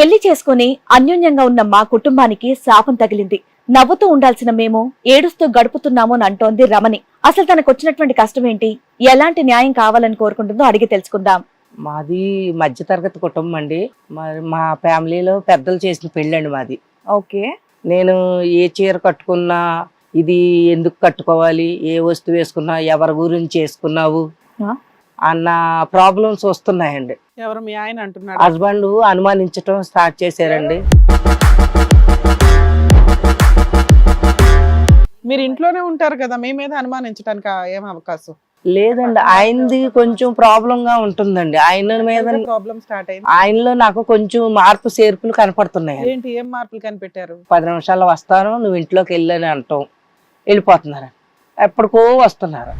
పెళ్ళి చేసుకుని అన్యోన్యంగా ఉన్న మా కుటుంబానికి శాపం తగిలింది. నవ్వుతూ ఉండాల్సిన మేము ఏడుస్తూ గడుపుతున్నాము అని అంటోంది రమణి. అసలు తనకు వచ్చినటువంటి కష్టం ఏంటి ఎలాంటి న్యాయం కావాలని కోరుకుంటుందో అడిగి తెలుసుకుందాం. మాది మధ్యతరగతి కుటుంబం అండి. మరి మా ఫ్యామిలీలో పెద్దలు చేసిన పెళ్ళండి మాది. ఓకే. నేను ఏ చీర కట్టుకున్నా ఇది ఎందుకు కట్టుకోవాలి ఏ వస్తువు వేసుకున్నా ఎవరి గురించి వేసుకున్నావు? అన్న ప్రాబ్లమ్స్ వస్తున్నాయండి. ఎవరు మీ ఆయన అంటున్నాడు? హస్బెండ్ అనుమానించడం స్టార్ట్ చేశారండి. మీరు ఇంట్లోనే ఉంటారు కదా మీ మీద అనుమానించడానికి ఏం అవకాశం? లేదండి ఆయనది కొంచెం ప్రాబ్లం గా ఉంటుందండి. ఆయన మీద ప్రాబ్లం స్టార్ట్ అయింది? ఆయనలో నాకు కొంచెం మార్పు చేర్పులు కనపడుతున్నాయి ఏంటి ఏం మార్పులు కనిపెట్టారు? పది నిమిషాల్లో వస్తాను నువ్వు ఇంట్లోకి వెళ్ళని అంటాం వెళ్ళిపోతున్నారు ఎప్పటికో వస్తున్నారు.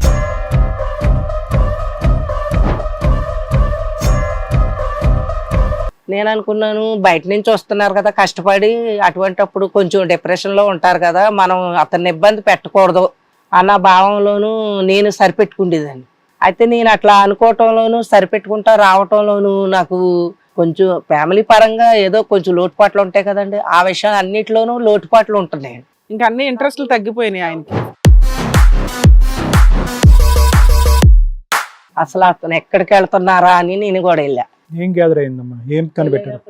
నేను అనుకున్నాను బయట నుంచి వస్తున్నారు కదా కష్టపడి అటువంటప్పుడు కొంచెం డిప్రెషన్లో ఉంటారు కదా మనం అతన్ని ఇబ్బంది పెట్టకూడదు అన్న భావంలోనూ నేను సరిపెట్టుకుండేదాన్ని. అయితే నేను అట్లా అనుకోవటంలోను సరిపెట్టుకుంటా రావటంలోను నాకు కొంచెం ఫ్యామిలీ పరంగా ఏదో కొంచెం లోటుపాట్లు ఉంటాయి కదండి ఆ విషయం అన్నిట్లోనూ లోటుపాట్లు ఉంటున్నాయి. ఇంకా అన్ని ఇంట్రెస్ట్లు తగ్గిపోయినాయి ఆయనకి. అసలు అతను ఎక్కడికి వెళ్తున్నారా అని నేను కూడా వెళ్ళా. ఏం గ్యాదర్ అయిందమ్మా? ఏం కనిపెట్టారు?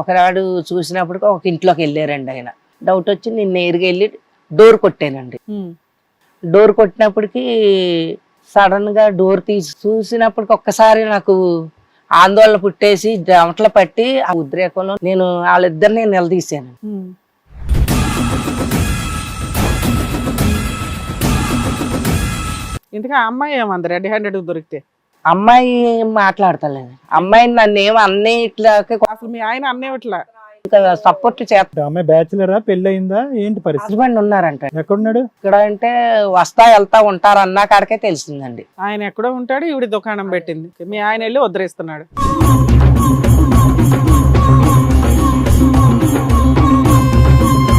ఒకనాడు చూసినప్పటికి ఒక ఇంట్లోకి వెళ్ళారండి ఆయన. డౌట్ వచ్చి నేను నేరుగా వెళ్ళి డోర్ కొట్టానండి. డోర్ కొట్టినప్పటికి సడన్గా డోర్ తీసి చూసినప్పటికి ఒక్కసారి నాకు ఆందోళన పుట్టేసి చెమటలు పట్టి ఆ ఉద్రేకంలో నేను వాళ్ళిద్దరిని నిలదీశాను. ఇంతగా ఆ అమ్మాయి ఏమంది? రెడ్ హ్యాండెడ్ దొరికితే? అమ్మాయి మాట్లాడతలేదు. అమ్మాయిని నన్ను ఏం అన్నీ ఇట్లా అసలు మీ ఆయన అన్నేవట్లా సపోర్ట్ చేస్తా అమ్మాయి బ్యాచులరా పెళ్ళి అయిందా ఏంటి పరిస్థితి? హస్బెండ్ ఉన్నారంట. ఎక్కడున్నాడు? ఇక్కడ అంటే వస్తా వెళ్తా ఉంటారు అన్న కాడికే తెలిసిందండి. ఆయన ఎక్కడో ఉంటాడు ఈవిడ దుకాణం పెట్టింది. మీ ఆయన వెళ్ళి వదిలేస్తున్నాడు.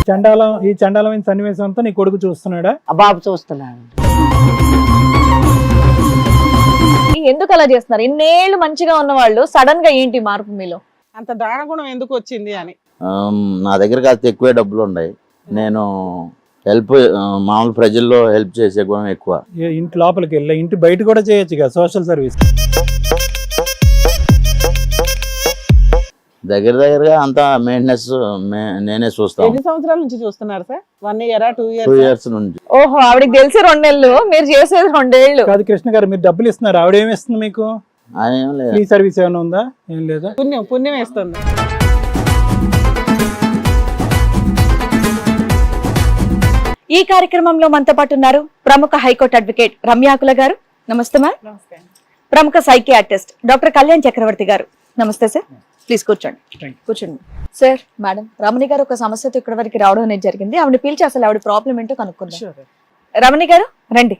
చండాలం ఈ చండాలమైన సన్నివేశం అంతా నీ కొడుకు చూస్తున్నాడా? ఆ బాబు చూస్తున్నాను ఎందుకు అలా చేస్తున్నారు? ఇన్నేళ్ళు మంచిగా ఉన్న వాళ్ళు సడన్గా ఏంటి మార్పు మీలో? అంత దానగుణం ఎందుకు వచ్చింది అని. నా దగ్గర కాస్త ఎక్కువే డబ్బులు ఉన్నాయి నేను హెల్ప్ మామూలు ప్రజల్లో హెల్ప్ చేసే గుణం ఎక్కువ. ఇంటి లోపలికి వెళ్ళి ఇంటి బయట కూడా చేయొచ్చు కదా సోషల్ సర్వీస్. దగ్గర దగ్గరగా అంతా మెయింటెనెన్స్ నేనే చూస్తాను ఎన్ని సంవత్సరాల నుంచి చూస్తున్నారు సార్? వన్ ఇయరా టూ టూ ఇయర్స్ ఇయర్స్ నుంచి. ఓహో ఆవిడకి తెలిసి రెండేళ్ళు మీరు చేసేది రెండేళ్ళు కాదు కృష్ణ గారు మీరు డబ్బులు ఇస్తున్నారు. ఆవిడ ఏమి ఇస్తుంది మీకు? ఆయన ఏం లేదు. ఫ్రీ సర్వీస్ ఏమైనా ఉందా? ఏం లేదా? పుణ్యం పుణ్యం వేస్తుంది. ఈ కార్యక్రమంలో మనతో పాటు ఉన్నారు ప్రముఖ హైకోర్టు అడ్వకేట్ రమ్యాకుల గారు. నమస్తే మ్యామ్. ప్రముఖ సైకియాట్రిస్ట్ డాక్టర్ కళ్యాణ్ చక్రవర్తి గారు. నమస్తే సార్. ప్లీజ్ కూర్చోండి. Thank కూర్చోండి. సార్ మేడం రమణి గారు ఒక సమస్యతో ఇక్కడ వరకు రావడం అనేది జరిగింది. ఆవిడ పిలిచి అసలు ఆవిడ ప్రాబ్లం ఏంటో కనుక్కుందాం. రమణి గారు రండి.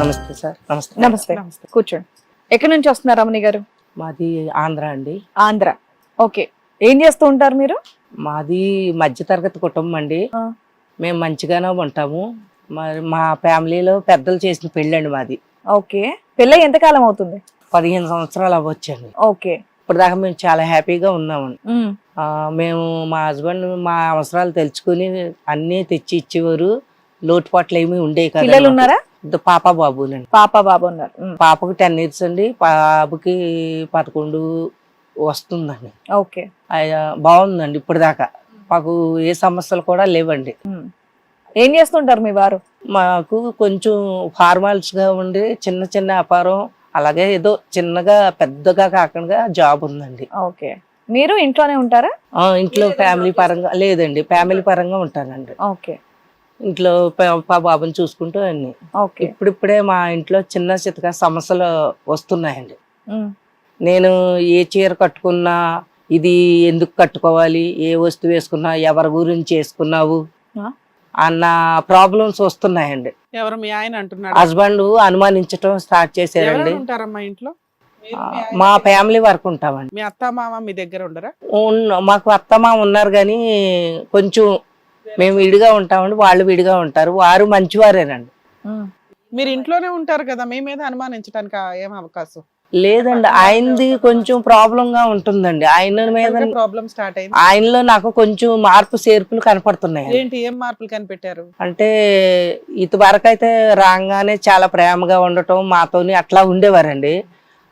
నమస్తే సార్. నమస్తే. నమస్తే. నమస్తే. కూర్చోండి. ఎక్కడి నుంచి వస్తున్నారు రమణి గారు? మాది ఆంధ్ర అండి. ఆంధ్ర. ఓకే. ఏం చేస్తూ ఉంటారు మీరు? మాది మధ్యతరగతి కుటుంబం అండి. ఆ. మేము మంచిగానే ఉంటాము. మరి మా ఫ్యామిలీలో పెద్దలు చేసిన పెళ్ళండి మాది. ఓకే. పెళ్ళై ఎంతకాలం అవుతుంది? పదిహేను సంవత్సరాలు అవ్వచ్చండి. ఓకే. ఇప్పుడు దాకా మేము చాలా హ్యాపీగా ఉన్నామండి. మేము. మా హస్బెండ్ మా అవసరాలు తెలుసుకుని అన్నీ తెచ్చి ఇచ్చేవారు. లోటుపాట్లు ఏమీ ఉండేవి కదా పిల్లలు ఉన్నారా పాప బాబులండి. పాప బాబు ఉన్నారు పాపకి టెన్ ఇయర్స్ అండి. బాబుకి పదకొండు వస్తుందండి. ఓకే. బాగుందండి ఇప్పుడు దాకా మాకు ఏ సమస్యలు కూడా లేవండి. ఏం చేస్తుంటారు మీ వారు? మాకు కొంచెం ఫార్మాలిటీస్గా ఉండి చిన్న చిన్న వ్యాపారం అలాగే ఏదో చిన్నగా పెద్దగా కాకుండా జాబ్ ఉందండి. ఓకే. మీరు ఇంట్లోనే ఉంటారా? ఇంట్లో ఫ్యామిలీ పరంగా లేదండి. ఫ్యామిలీ పరంగా ఉంటానండి. ఓకే. ఇంట్లో బాబుని చూసుకుంటూ అన్ని. ఓకే. ఇప్పుడిప్పుడే మా ఇంట్లో చిన్న చితక సమస్యలు వస్తున్నాయండి. నేను ఏ చీర కట్టుకున్నా ఇది ఎందుకు కట్టుకోవాలి ఏ వస్తువు వేసుకున్నా ఎవరి గురించి వేసుకున్నావు? అన్న ప్రాబ్లమ్స్ వస్తున్నాయండి. ఎవరు మీ ఆయన అంటున్నాడు? హస్బెండ్ అనుమానించడం స్టార్ట్ చేశారండి. ఉంటారమ్మా ఇంట్లో? మా ఫ్యామిలీ వరకు ఉంటామండి. మీ అత్త మామ మీ దగ్గర ఉండరా? మాకు అత్తమ్మ ఉన్నారు కానీ కొంచెం మేము విడిగా ఉంటామండి. వాళ్ళు విడిగా ఉంటారు. వారు మంచివారేనండి. మీరు ఇంట్లోనే ఉంటారు కదా మీ మీద అనుమానించడానికి ఏం అవకాశం? లేదండి ఆయనది కొంచెం ప్రాబ్లం గా ఉంటుందండి. ఆయన మీద ప్రాబ్లం స్టార్ట్ అయింది. ఆయనలో నాకు కొంచెం మార్పు చేర్పులు కనపడుతున్నాయి ఏంటి ఏం మార్పులు కనిపెట్టారు? అంటే ఇది వరకు అయితే రాగానే చాలా ప్రేమగా ఉండటం మాతోని అట్లా ఉండేవారండి.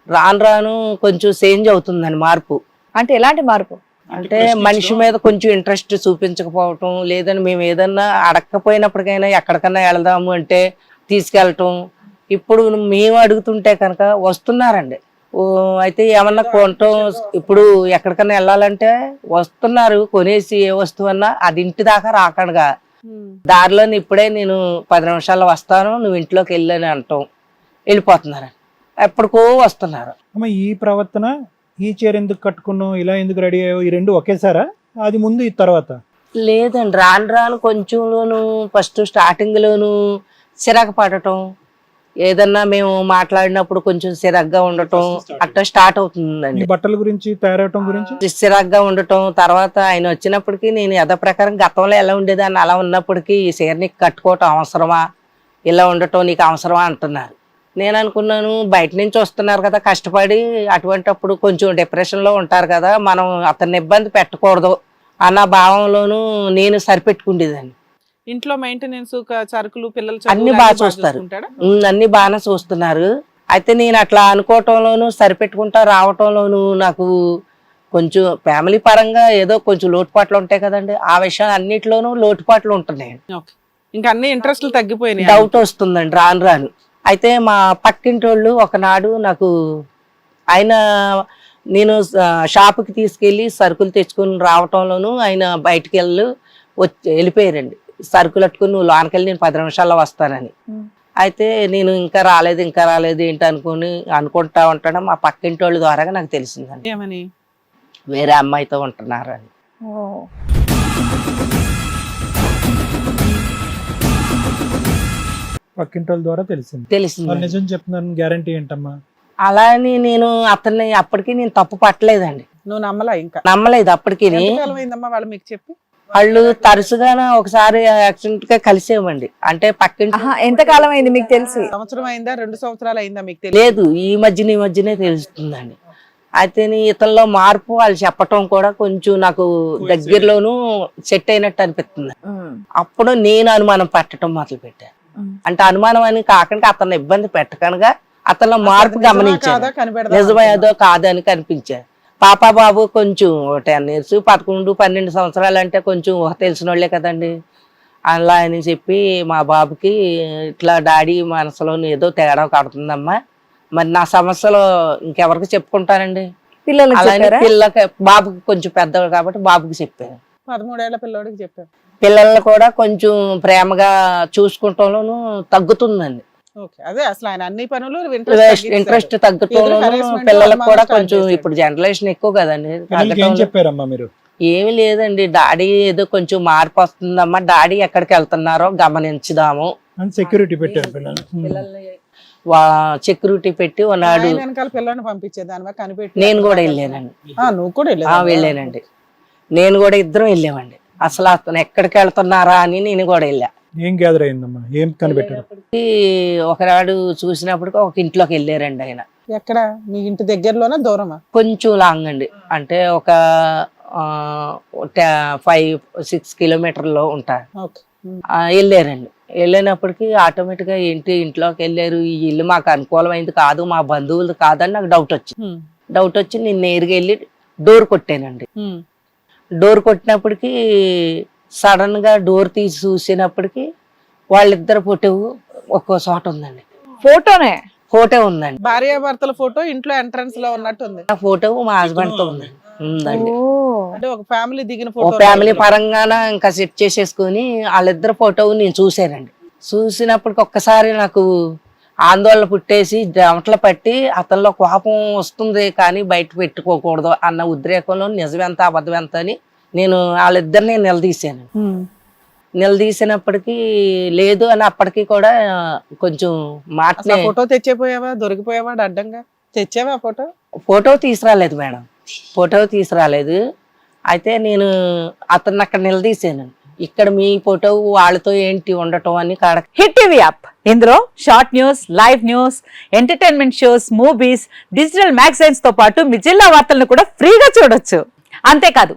రాను రాను కొంచెం చేంజ్ అవుతుందండి మార్పు. అంటే ఎలాంటి మార్పు? అంటే మనిషి మీద కొంచెం ఇంట్రెస్ట్ చూపించకపోవటం లేదని మేము ఏదన్నా అడగకపోయినప్పటికైనా ఎక్కడికన్నా వెళదాము అంటే తీసుకెళ్ళటం ఇప్పుడు మేము అడుగుతుంటే కనుక వస్తున్నారండి. ఓ, అయితే ఏమన్నా కొనటం ఇప్పుడు ఎక్కడికన్నా వెళ్ళాలంటే వస్తున్నారు కొనేసి ఏ వస్తువు అన్నా అది ఇంటి దాకా రాకుండా దారిలో ఇప్పుడే నేను పది నిమిషాల్లో వస్తాను నువ్వు ఇంట్లోకి వెళ్ళని అంటాం. వెళ్ళిపోతున్నారు ఎప్పటికో వస్తున్నారు. అమ్మ ఈ ప్రవర్తన ఈ చీర ఎందుకు కట్టుకున్నావు ఇలా ఎందుకు రెడీ అయ్యావు ఈ రెండు ఒకేసారా? అది ముందు ఈ తర్వాత? లేదండి రాను రాను కొంచెంలోను ఫస్ట్ స్టార్టింగ్ లోను సిరాకు పడటం ఏదన్నా మేము మాట్లాడినప్పుడు కొంచెం సిరగ్గా ఉండటం అట్లా స్టార్ట్ అవుతుందండి. బట్టల గురించి తయారవటం గురించి? సిరాగ్గా ఉండటం తర్వాత ఆయన వచ్చినప్పటికీ నేను యథ ప్రకారం గతంలో ఎలా ఉండేదాన్ని అలా ఉన్నప్పటికీ ఈ చీర నీకు కట్టుకోవటం అవసరమా ఇలా ఉండటం నీకు అవసరమా అంటున్నారు. నేను అనుకున్నాను బయట నుంచి వస్తున్నారు కదా కష్టపడి అటువంటప్పుడు కొంచెం డిప్రెషన్లో ఉంటారు కదా మనం అతన్ని ఇబ్బంది పెట్టకూడదు అన్న భావంలోనూ నేను సరిపెట్టుకుండేదాన్ని. ఇంట్లో మెయింటెనెన్స్ సరుకులు పిల్లలు అన్ని బాగా చూస్తారు. అన్ని బాగానే చూస్తున్నారు. అయితే నేను అట్లా అనుకోవటంలోను సరిపెట్టుకుంటా రావటంలోను నాకు కొంచెం ఫ్యామిలీ పరంగా ఏదో కొంచెం లోటుపాట్లు ఉంటాయి కదండి. ఆ విషయం అన్నిట్లోనూ లోటుపాట్లు ఉంటున్నాయి. ఇంకా అన్ని ఇంట్రెస్ట్లు తగ్గిపోయినాయి డౌట్ వస్తుందండి రాను రాను. అయితే మా పక్కింటి వాళ్ళు ఒకనాడు నాకు ఆయన నేను షాపుకి తీసుకెళ్ళి సరుకులు తెచ్చుకొని రావటంలోను ఆయన బయటికి వెళ్ళి వచ్చి వెళ్ళిపోయారండి. సరుకులు అట్టుకుని నువ్వు లోనకెళ్ళి నేను పది నిమిషాల్లో వస్తానని. అయితే నేను ఇంకా రాలేదు ఇంకా రాలేదు ఏంటి అనుకుని అనుకుంటా ఉంటాను. మా పక్కింటి వాళ్ళ ద్వారా నాకు తెలిసిందండి. ఏమని? వేరే అమ్మాయితో ఉంటున్నారు అని. పక్కింటి వాళ్ళ ద్వారా తెలిసింది. తెలిసింది. నిజం చెప్తున్నాను గ్యారంటీ ఏంటమ్మా? అలా అని నేను అతన్ని అప్పటికి నేను తప్పు పట్టలేదండి. నువ్వు నమ్మలా ఇంకా? నమ్మలేదు అప్పటికి. ఎంతకాలం అయిందమ్మా వాళ్ళు మీకు చెప్పి? వాళ్ళు తరచుగా ఒకసారి యాక్సిడెంట్గా కలిసేవండి. అంటే పక్కింటి ఆహా ఎంత కాలం అయింది మీకు తెలిసి? సంవత్సరం అయిందా రెండు సంవత్సరాలు అయిందా మీకు లేదు ఈ మధ్యన ఈ మధ్యనే తెలుస్తుందండి. అయితే నీ ఇతనిలో మార్పు వాళ్ళు చెప్పటం కూడా కొంచెం నాకు దగ్గరలోనూ సెట్ అయినట్టు అనిపిస్తుంది. అప్పుడు నేను అనుమానం పట్టడం మొదలు పెట్టాను. అంటే అనుమానం అని కాకుండా అతన్ని ఇబ్బంది పెట్టకనగా అతనిలో మార్పు గమనించాను. నిజమేదో కాదని కనిపించారు పాప బాబు కొంచెం టెన్ ఇయర్స్ పదకొండు పన్నెండు సంవత్సరాలు అంటే కొంచెం ఊహ తెలిసిన వాళ్ళే కదండి. అలా అని చెప్పి మా బాబుకి ఇట్లా డాడీ మనసులో ఏదో తేడా కడుతుందమ్మా. మరి నా సమస్యలు ఇంకెవరికి చెప్పుకుంటానండి పిల్లలకు అలానే చెప్పారా? పిల్లకి బాబుకి కొంచెం పెద్దవాడు కాబట్టి బాబుకి చెప్పాను పదమూడేళ్ళ పిల్లోడికి చెప్పారు. పిల్లల్ని కూడా కొంచెం ప్రేమగా చూసుకుంటంలోనూ తగ్గుతుందండి. అదే అసలు ఆయన అన్ని పనులు ఇంట్రెస్ట్ harassment, పిల్లలకు కూడా కొంచెం ఇప్పుడు జనరేషన్ ఎక్కువ కదండి. పిల్లలకి ఏం తగ్గటంలో- చెప్పారమ్మా మీరు? ఏమి లేదండి. డాడీ ఏదో కొంచెం మార్పు వస్తుందమ్మా. డాడీ ఎక్కడికి వెళ్తున్నారో గమనించుదాము. సెక్యూరిటీ పెట్టారు పిల్లలు వా సెక్యూరిటీ పెట్టి ఉన్నాడు. ఆయన వెనకాల పిల్లని పంపించేది దాని వల్ల కనిపెట్టి నేను కూడా వెళ్ళానండి. ఆ, నువ్వు కూడా? వెళ్ళానండి. నేను కూడా ఇద్దరం వెళ్ళామండి. అసలు అతను ఎక్కడికి వెళ్తున్నారా అని నేను కూడా వెళ్ళా. ఏం గ్యాదర్ అయిందమ్మా? ఏం కనిపెట్టారు? ఒకనాడు చూసినప్పుడు ఒక ఇంట్లోకి వెళ్ళారండి ఆయన. ఎక్కడ? మీ ఇంటి దగ్గరలోనా దూరమా? కొంచెం లాంగ్ అండి. అంటే ఒక ఫైవ్ సిక్స్ కిలోమీటర్లో ఉంటారు వెళ్ళారండి. వెళ్ళినప్పటికీ ఆటోమేటిక్గా ఏంటి ఇంట్లోకి వెళ్ళారు. ఈ ఇల్లు మాకు అనుకూలమైంది కాదు మా బంధువులు కాదని నాకు డౌట్ వచ్చింది. డౌట్ వచ్చి నేను నేరుగా వెళ్ళి డోర్ కొట్టానండి. డోర్ కొట్టినప్పటికీ సడన్గా డోర్ తీసి చూసినప్పటికీ వాళ్ళిద్దరు ఫోటో ఒక్కో చోట ఉందండి. ఫోటోనే? ఫోటో ఉందండి. భార్యాభర్తల ఫోటో ఇంట్లో ఎంట్రన్స్లో ఉన్నట్టు ఉంది ఆ ఫోటో మా హస్బెండ్తో ఉందండి. ఉందండి అంటే ఒక ఫ్యామిలీ దిగిన ఓ ఫోటో ఫ్యామిలీ పరంగాన ఇంకా సెట్ చేసేసుకొని వాళ్ళిద్దరు ఫోటో నేను చూసానండి చూసినప్పటికి ఒక్కసారి నాకు ఆందోళన పుట్టేసి చెమటలు పట్టి అతనిలో కోపం వస్తుంది కానీ బయట పెట్టుకోకూడదు అన్న ఉద్రేకంలో నిజమెంత అబద్ధం ఎంత అని నేను వాళ్ళిద్దరిని నిలదీశాను. నిలదీసినప్పటికీ లేదు అని అప్పటికి కూడా కొంచెం మాట ఫోటో తెచ్చేపోయావా? దొరికిపోయావా? అడ్డంగా? తెచ్చావా ఫోటో? ఫోటో తీసుకురాలేదు మేడం. ఫోటో తీసుకురాలేదు. అయితే నేను అతన్ని అక్కడ నిలదీశాను. ఇక్కడ మీ ఫోటో వాళ్ళతో ఏంటి ఉండటం అని కాడ హిట్ టీవీ యాప్. ఇందులో short news live news entertainment shows movies digital మ్యాగజైన్స్తో పాటు మీ జిల్లా వార్తలను కూడా ఫ్రీగా చూడొచ్చు. అంతేకాదు